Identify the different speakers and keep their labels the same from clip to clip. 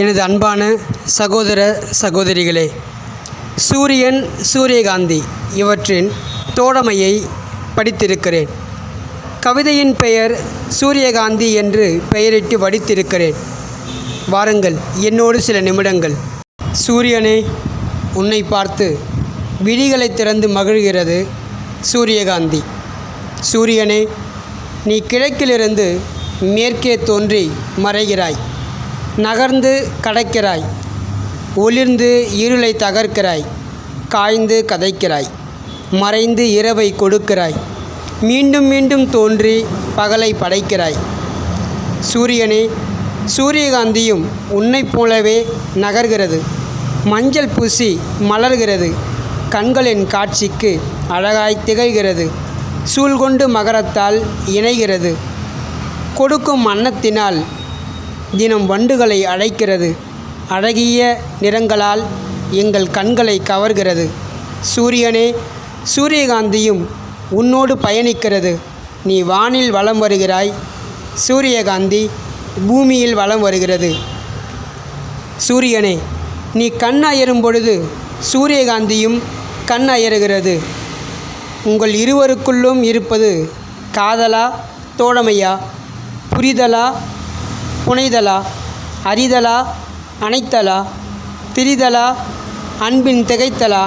Speaker 1: எனது அன்பான சகோதர சகோதரிகளே சூரியன் சூரியகாந்தி இவற்றின் தோழமையை படித்திருக்கிறேன். கவிதையின் பெயர் சூரியகாந்தி என்று பெயரிட்டு வடித்திருக்கிறேன். வாருங்கள் என்னோடு சில நிமிடங்கள். சூரியனே உன்னை பார்த்து விழிகளை திறந்து மகிழ்கிறது சூரியகாந்தி. சூரியனே நீ கிழக்கிலிருந்து மேற்கே தோன்றி மறைகிறாய். நகர்ந்து கடக்கிறாய். ஒளிர்ந்து இருளை தகர்க்கிறாய். காய்ந்து கதைக்கிறாய். மறைந்து இரவை கொடுக்கிறாய். மீண்டும் மீண்டும் தோன்றி பகலை படைக்கிறாய். சூரியனே சூரியகாந்தியும் உன்னைப் போலவே நகர்கிறது. மஞ்சள் பூசி மலர்கிறது. கண்களின் காட்சிக்கு அழகாய் திகழ்கிறது. சூழ்கொண்டு மகரத்தால் இணைகிறது. கொடுக்கும் அன்னத்தினால் தினம் வண்டுகளை அழைக்கிறது. அழகிய நிறங்களால் எங்கள் கண்களை கவர்கிறது. சூரியனே சூரியகாந்தியும் உன்னோடு பயணிக்கிறது. நீ வானில் வலம் வருகிறாய். சூரியகாந்தி பூமியில் வலம் வருகிறது. சூரியனே நீ கண் அயரும் பொழுது சூரியகாந்தியும் கண் அயருகிறது உங்கள் இருவருக்குள்ளும் இருப்பது காதலா தோழமையா புரிதலா புனைதலா அறிதலா அணைத்தலா பிரிதலா அன்பின் திகைத்தலா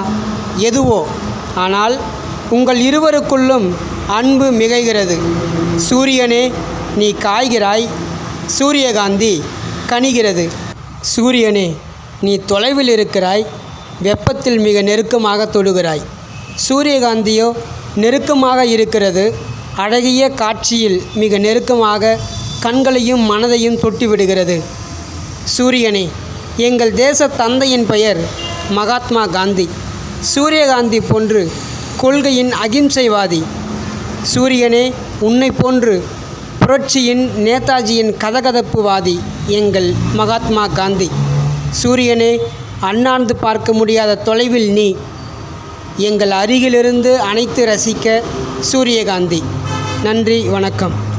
Speaker 1: எதுவோ. ஆனால் உங்கள் இருவருக்குள்ளும் அன்பு மிகைகிறது. சூரியனே நீ காய்கிறாய் சூரியகாந்தி கனிகிறது. சூரியனே நீ தொலைவில் இருக்கிறாய் வெப்பத்தில் மிக நெருக்கமாக தொடுகிறாய் சூரியகாந்தியோ நெருக்கமாக இருக்கிறது அழகிய காட்சியில் மிக நெருக்கமாக கண்களையும் மனதையும் தொட்டுவிடுகிறது சூரியனே எங்கள் தேச தந்தையின் பெயர் மகாத்மா காந்தி. சூரியகாந்தி போன்று கொள்கையின் அகிம்சைவாதி. சூரியனே உன்னை போன்று புரட்சியின் நேதாஜியின் கதகதப்புவாதி எங்கள் மகாத்மா காந்தி. சூரியனே அண்ணாந்து பார்க்க முடியாத தொலைவில் நீ. எங்கள் அருகிலிருந்து அனைத்து ரசிக்க சூரியகாந்தி. நன்றி வணக்கம்.